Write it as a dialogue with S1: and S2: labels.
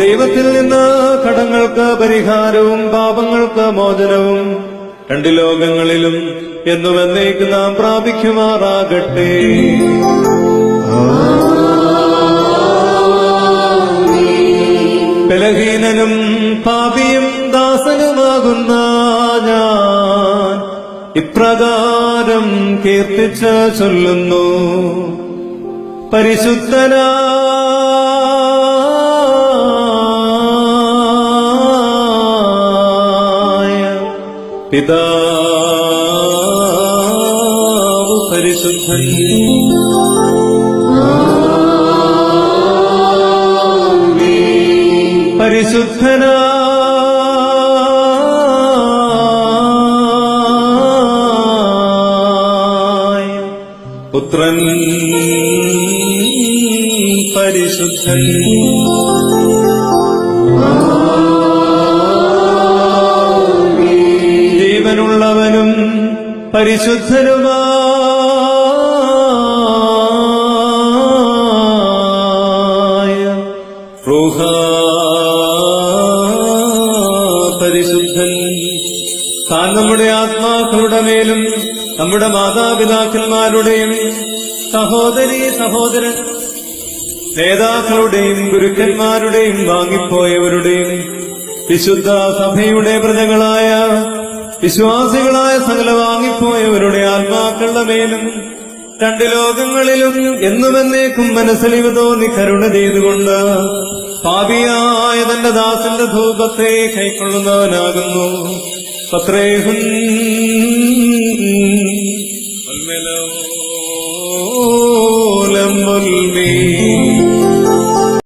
S1: ദൈവത്തിൽ നിന്ന് കടങ്ങൾക്ക് പരിഹാരവും പാപങ്ങൾക്ക് മോചനവും രണ്ട് ലോകങ്ങളിലും എന്നുമെന്നേക്ക് നാം പ്രാപിക്കുമാറാകട്ടെ. ബലഹീനനും പാപിയും ദാസനുമാകുന്ന ഞാൻ ഇപ്രകാരം കീർത്തിച്ച് ചൊല്ലുന്നു. പരിശുദ്ധനായ പിതാവ് പരിശുദ്ധൻ. പരിശുദ്ധനായ പുത്രൻ പരിശുദ്ധൻ. പരിശുദ്ധനുമായ റൂഹ പരിശുദ്ധൻ. താൻ നമ്മുടെ ആത്മാക്കളുടെ മേലും നമ്മുടെ മാതാപിതാക്കന്മാരുടെയും സഹോദരി സഹോദരൻ നേതാക്കളുടെയും ഗുരുക്കന്മാരുടെയും വാങ്ങിപ്പോയവരുടെയും വിശുദ്ധ സഭയുടെ പ്രജകളായ വിശ്വാസികളായ സകല വാങ്ങിപ്പോയവരുടെ ആത്മാക്കളുടെ മേലും രണ്ട് ലോകങ്ങളിലും എന്നുമെന്നേക്കും മനസ്സലിവ് തോന്നി കരുണ ചെയ്തുകൊണ്ട് പാപിയായ തന്റെ ദാസന്റെ ധൂപത്തെ കൈക്കൊള്ളുന്നവനാകുന്നു. പത്രേഹുൻ ഉന്മലം